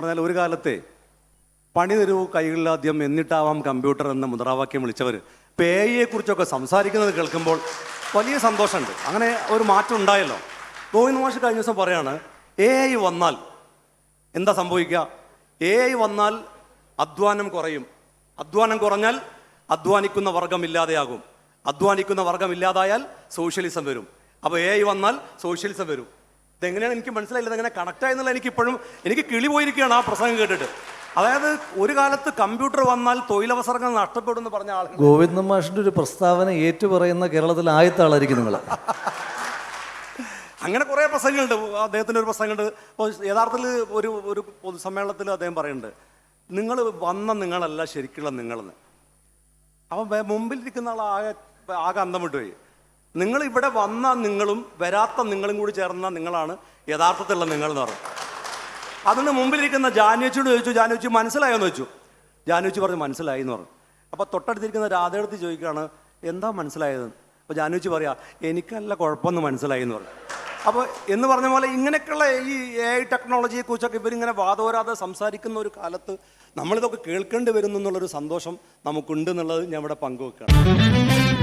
പറഞ്ഞാൽ ഒരു കാലത്തെ പണി തരൂ കൈകളിലാദ്യം എന്നിട്ടാവാം കമ്പ്യൂട്ടർ എന്ന മുദ്രാവാക്യം വിളിച്ചവർ ഇപ്പോൾ എ ഐയെ കുറിച്ചൊക്കെ സംസാരിക്കുന്നത് കേൾക്കുമ്പോൾ വലിയ സന്തോഷമുണ്ട്. അങ്ങനെ ഒരു മാറ്റം ഉണ്ടായല്ലോ. ഗോവിന്ദ് മാഷ് കഴിഞ്ഞ ദിവസം പറയാണ് എ ഐ വന്നാൽ എന്താ സംഭവിക്കുക? എ ഐ വന്നാൽ അധ്വാനം കുറയും. അധ്വാനം കുറഞ്ഞാൽ അധ്വാനിക്കുന്ന വർഗം ഇല്ലാതെയാകും അധ്വാനിക്കുന്ന വർഗം ഇല്ലാതായാൽ സോഷ്യലിസം വരും. അപ്പോൾ എ ഐ വന്നാൽ സോഷ്യലിസം വരും. ഇതെങ്ങനെയാണ് എനിക്ക് മനസ്സിലായില്ല ഇതെങ്ങനെ കണക്ട് ആയെന്നുള്ള എനിക്ക് ഇപ്പോഴും എനിക്ക് കിളി പോയിരിക്കുകയാണ് ആ പ്രസംഗം കേട്ടിട്ട്. അതായത് ഒരു കാലത്ത് കമ്പ്യൂട്ടർ വന്നാൽ തൊഴിലവസരങ്ങൾ നഷ്ടപ്പെടും എന്ന് പറഞ്ഞ ആൾ ഗോവിന്ദ മാഷിന്റെ ഒരു പ്രസ്താവന ഏറ്റുപറയുന്ന കേരളത്തിൽ ആദ്യത്തെ ആളായിരിക്കും നിങ്ങൾ. അങ്ങനെ കുറേ പ്രസംഗങ്ങളുണ്ട്. അദ്ദേഹത്തിന്റെ ഒരു പ്രസംഗമുണ്ട്. യഥാർത്ഥത്തിൽ ഒരു ഒരു പൊതുസമ്മേളനത്തിൽ അദ്ദേഹം പറയുന്നുണ്ട് നിങ്ങൾ വന്ന നിങ്ങളല്ല ശരിക്കുള്ള നിങ്ങളെന്ന്. വേ- മുമ്പിലിരിക്കുന്ന ആൾ ആകെ ആകെ അന്തം വിട്ടുപോയി. നിങ്ങൾ ഇവിടെ വന്ന നിങ്ങളും വരാത്ത നിങ്ങളും കൂടി ചേർന്ന നിങ്ങളാണ് യഥാർത്ഥത്തിലുള്ള നിങ്ങൾ എന്ന് പറഞ്ഞു. അതിന് മുമ്പിലിരിക്കുന്ന ജാനുവച്ചിയോട് ചോദിച്ചു ജാനുവച്ചി മനസ്സിലായോ? വെച്ചു ജാനുവച്ചി പറഞ്ഞു മനസ്സിലായി എന്ന് പറഞ്ഞു. അപ്പോൾ തൊട്ടടുത്തിരിക്കുന്ന രാധയെടുത്ത് ചോദിക്കുകയാണ് എന്താ മനസ്സിലായത്? അപ്പോൾ ജാനുവച്ചി പറയാ എനിക്കല്ല കുഴപ്പമൊന്നും മനസ്സിലായി എന്ന് പറഞ്ഞു. അപ്പോൾ എന്ന് പറഞ്ഞ പോലെ ഇങ്ങനെയൊക്കെയുള്ള ഈ എ ഐ ടെക്നോളജിയെ കുറിച്ചൊക്കെ ഇവരിങ്ങനെ വാദോരാതെ സംസാരിക്കുന്ന ഒരു കാലത്ത് നമ്മളിതൊക്കെ കേൾക്കേണ്ടി വരുന്നു എന്നുള്ളൊരു സന്തോഷം നമുക്കുണ്ട് എന്നുള്ളത് ഞാൻ ഇവിടെ പങ്കുവെക്കുകയാണ്.